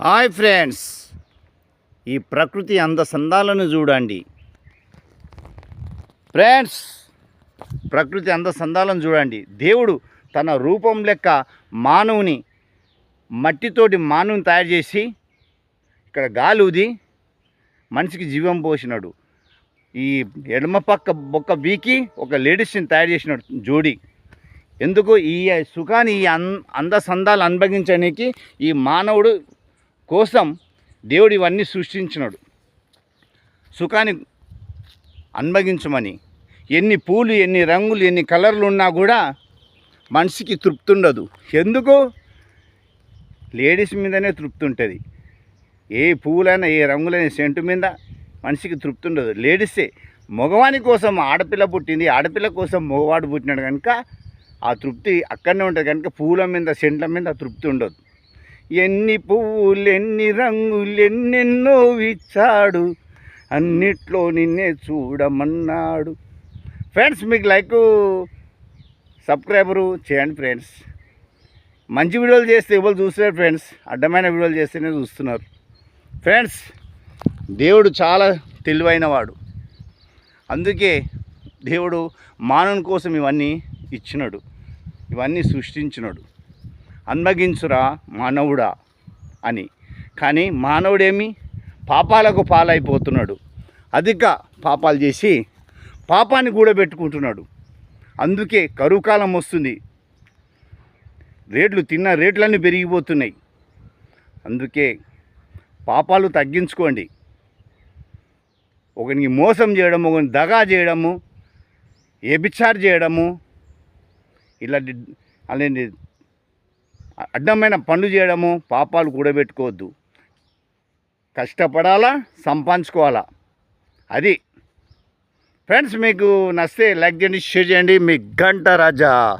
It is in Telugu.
Hi friends. ఈ ప్రకృతి అంద సందాలను చూడండి. ఫ్రెండ్స్ ప్రకృతి అందసందాలను చూడండి. దేవుడు తన రూపం లెక్క మానవుని మట్టితోటి మానవుని తయారు చేసి ఇక్కడ గాలి ఊది మనిషికి జీవం పోసినాడు. ఈ ఎడమ పక్క బొక్క బీకి ఒక లేడీస్ని తయారు చేసినాడు జోడి. ఎందుకు? ఈ సుఖాన్ని ఈ అందసందాలు అంద అనుభవించడానికి ఈ మానవుడు కోసం దేవుడు ఇవన్నీ సృష్టించినాడు. సుఖాన్ని అనుభవించమని ఎన్ని పూలు ఎన్ని రంగులు ఎన్ని కలర్లు ఉన్నా కూడా మనిషికి తృప్తి ఉండదు. ఎందుకు? లేడీస్ మీదనే తృప్తి ఉంటుంది. ఏ పువ్వులైనా ఏ రంగులైన సెంటు మీద మనిషికి తృప్తి ఉండదు. లేడీసే మగవాని కోసం ఆడపిల్ల పుట్టింది ఆడపిల్ల కోసం మగవాడు పుట్టినాడు కనుక ఆ తృప్తి అక్కడనే ఉంటుంది. కనుక పూల మీద సెంట్ల మీద ఆ తృప్తి ఉండదు. ఎన్ని పువ్వులు ఎన్ని రంగులు ఎన్నెన్నో ఇచ్చాడు. అన్నిట్లో నిన్నే చూడమన్నాడు. ఫ్రెండ్స్ మీకు లైక్ సబ్స్క్రైబరు చేయండి ఫ్రెండ్స్. మంచి వీడియోలు చేస్తే ఎవరు చూస్తున్నారు ఫ్రెండ్స్. అడ్డమైన వీడియోలు చేస్తేనే చూస్తున్నారు. ఫ్రెండ్స్ దేవుడు చాలా తెలివైనవాడు. అందుకే దేవుడు మానవుని కోసం ఇవన్నీ ఇచ్చినాడు. ఇవన్నీ సృష్టించినాడు. అన్మగించురా మానవుడా అని. కానీ మానవుడేమి? పాపాలకు పాలైపోతున్నాడు. అధిక పాపాలు చేసి పాపాన్ని కూడబెట్టుకుంటున్నాడు అందుకే కరువు కాలం వస్తుంది. రేట్లు తిన్న రేట్లన్నీ పెరిగిపోతున్నాయి. అందుకే పాపాలు తగ్గించుకోండి. ఒకరికి మోసం చేయడము ఒకరిని దగా చేయడము ఎబిచార్ చేయడము ఇలాంటి అలాంటి అడ్డమైన పనులు చేయడము పాపాలు కూడబెట్టుకోవద్దు. కష్టపడాలా సంపాదించుకోవాలా? అది. ఫ్రెండ్స్ మీకు నచ్చితే లైక్ చేయండి షేర్ చేయండి. మీ గంట రాజా.